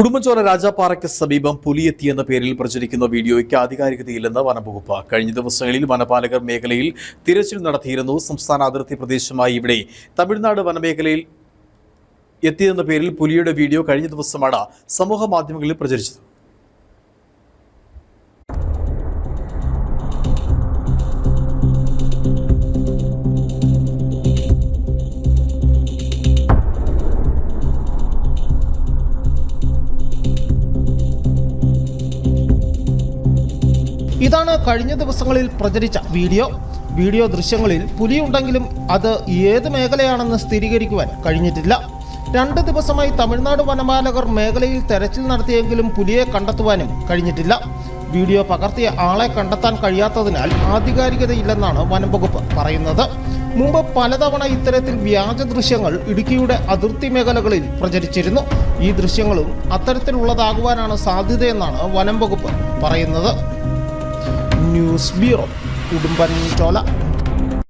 ഉടുമ്പൻചോല രാജാപ്പാറയ്ക്ക് സമീപം പുലിയെത്തിയെന്ന പേരിൽ പ്രചരിക്കുന്ന വീഡിയോയ്ക്ക് ആധികാരികതയില്ലെന്ന് വനംവകുപ്പ്. കഴിഞ്ഞ ദിവസങ്ങളിൽ വനപാലകർ മേഖലയിൽ തിരച്ചിൽ നടത്തിയിരുന്നു. സംസ്ഥാന അതിർത്തി പ്രദേശമായി ഇവിടെ തമിഴ്നാട് വനമേഖലയിൽ എത്തിയെന്ന പേരിൽ പുലിയുടെ വീഡിയോ കഴിഞ്ഞ ദിവസമാണ് സമൂഹ മാധ്യമങ്ങളിൽ പ്രചരിച്ചത്. ഇതാണ് കഴിഞ്ഞ ദിവസങ്ങളിൽ പ്രചരിച്ച വീഡിയോ. വീഡിയോ ദൃശ്യങ്ങളിൽ പുലിയുണ്ടെങ്കിലും അത് ഏത് മേഖലയാണെന്ന് സ്ഥിരീകരിക്കുവാൻ കഴിഞ്ഞിട്ടില്ല. രണ്ട് ദിവസമായി തമിഴ്നാട് വനപാലകർ മേഖലയിൽ തെരച്ചിൽ നടത്തിയെങ്കിലും പുലിയെ കണ്ടെത്തുവാനും കഴിഞ്ഞിട്ടില്ല. വീഡിയോ പകർത്തിയ ആളെ കണ്ടെത്താൻ കഴിയാത്തതിനാൽ ആധികാരികതയില്ലെന്നാണ് വനംവകുപ്പ് പറയുന്നത്. മുമ്പ് പലതവണ ഇത്തരത്തിൽ വ്യാജ ദൃശ്യങ്ങൾ ഇടുക്കിയുടെ അതിർത്തി മേഖലകളിൽ പ്രചരിച്ചിരുന്നു. ഈ ദൃശ്യങ്ങളും അത്തരത്തിലുള്ളതാകുവാനാണ് സാധ്യതയെന്നാണ് വനം വകുപ്പ് പറയുന്നത്. ന്യൂസ് ബ്യൂറോ ഉടുമ്പൻ ചോല